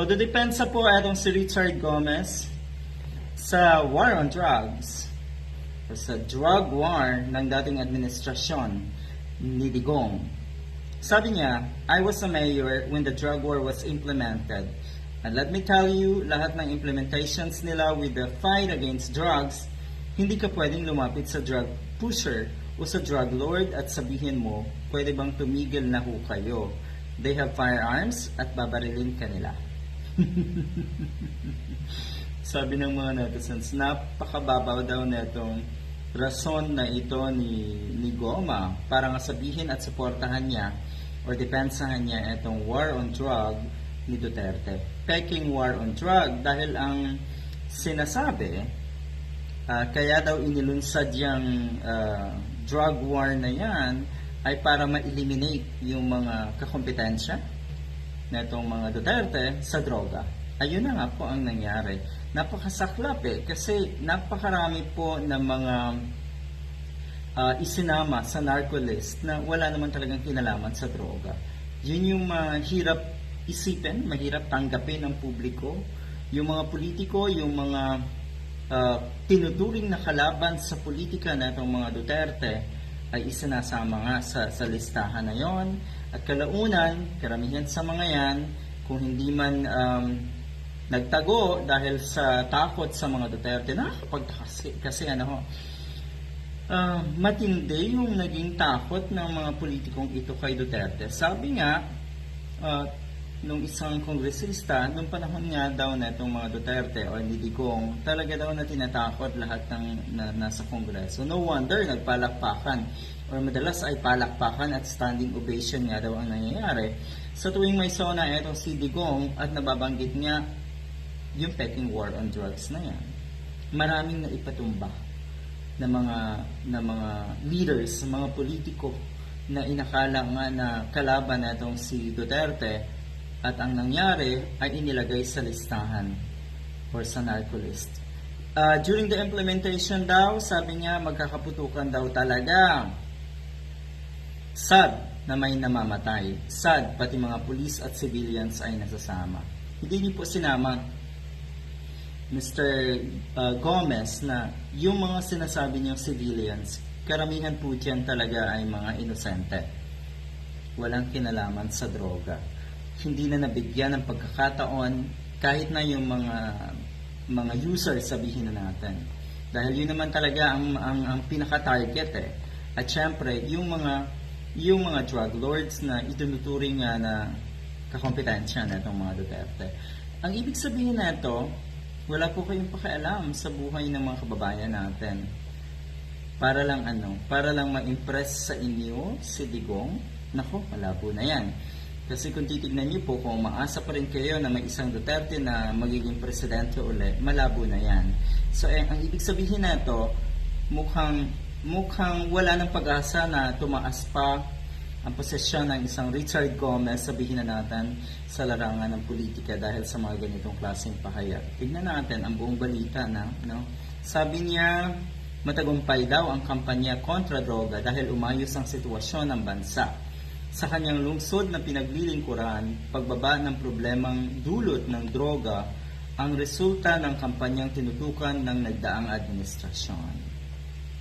So, depensa po atong si Richard Gomez sa war on drugs o sa drug war ng dating administrasyon ni Digong. Sabi niya, I was a mayor when the drug war was implemented. And let me tell you, lahat ng implementations nila with the fight against drugs, hindi ka pwedeng lumapit sa drug pusher o sa drug lord at sabihin mo, pwede bang tumigil na ho kayo? They have firearms at babarilin ka nila. Sabi ng mga netizens, napakababaw daw netong rason na ito ni, ni Goma para nga sabihin at suportahan niya o depensahan niya itong war on drug ni Duterte. Peking war on drug dahil ang sinasabi, ah, kaya daw inilunsad yung ah, drug war na yan ay para ma-eliminate yung mga kakompetensya na mga Duterte sa droga. Ayun na nga po ang nangyari. Napakasaklap eh, kasi napakarami po ng mga ah, isinama sa narco list na wala naman talagang kinalaman sa droga. Yun yung mahirap isipin, mahirap tanggapin ng publiko. Yung mga politiko, yung mga ah, tinuturing na kalaban sa politika na itong mga Duterte ay isinasama nga sa, sa listahan na yon. At kalaunan, karamihan sa mga yan, kung hindi man um, nagtago dahil sa takot sa mga Duterte, nakakapagtaka kasi, kasi ano ho, Ah, matindi yung naging takot ng mga politikong ito kay Duterte. Sabi nga, ah, nung isang kongresista, nung panahon nga daw na itong mga Duterte o ni Digong, talaga daw na tinatakot lahat ng na, nasa kongreso. No wonder, nagpalakpakan or madalas ay palakpakan at standing ovation nga daw ang nangyayari. Sa tuwing may sona itong si Digong at nababanggit niya yung Peking War on Drugs na yan, maraming naipatumba na mga na mga leaders, mga politiko na inakala nga na kalaban natong si Duterte at ang nangyari ay inilagay sa listahan or sa narco list. Ah, during the implementation daw, sabi niya magkakaputukan daw talaga. Sad na may namamatay. Sad pati mga pulis at civilians ay nasasama. Hindi niyo po sinama Mr. uh, Gomez na yung mga sinasabi niyang civilians, karamihan po dyan talaga ay mga inosente. Walang kinalaman sa droga. Hindi na nabigyan ng pagkakataon kahit na yung mga mga users sabihin na natin. Dahil yun naman talaga ang, ang, ang pinaka-target eh. At syempre, yung mga yung mga drug lords na itinuturing nga na kakompetensya na itong mga Duterte. Ang ibig sabihin na ito, wala po kayong pakialam sa buhay ng mga kababayan natin. Para lang ano, para lang ma-impress sa inyo si Digong, nako, malabo na yan. Kasi kung titignan niyo po, kung maasa pa rin kayo na may isang Duterte na magiging presidente uli, malabo na yan. So, eh, ang ibig sabihin na ito, mukhang, mukhang wala ng pag-asa na tumaas pa ang posisyon ng isang Richard Gomez, sabihin na natin, sa larangan ng politika dahil sa mga ganitong klaseng pahayag. Tignan natin ang buong balita na, no? Sabi niya, matagumpay daw ang kampanya kontra droga dahil umayos ang sitwasyon ng bansa. Sa kanyang lungsod na pinaglilingkuran, pagbaba ng problemang dulot ng droga ang resulta ng kampanyang tinutukan ng nagdaang administrasyon.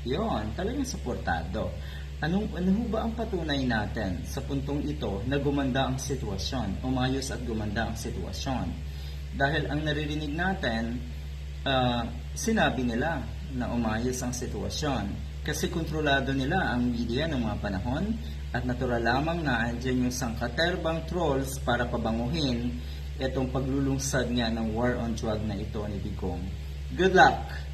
Yon, talagang suportado. Anong, ano ba ang patunay natin sa puntong ito na gumanda ang sitwasyon, umayos at gumanda ang sitwasyon? Dahil ang naririnig natin, ah, sinabi nila na umayos ang sitwasyon. Kasi kontrolado nila ang media ng mga panahon at natural lamang na andyan yung sangkaterbang trolls para pabanguhin itong paglulungsad nga ng war on drug na ito ni Digong. Good luck!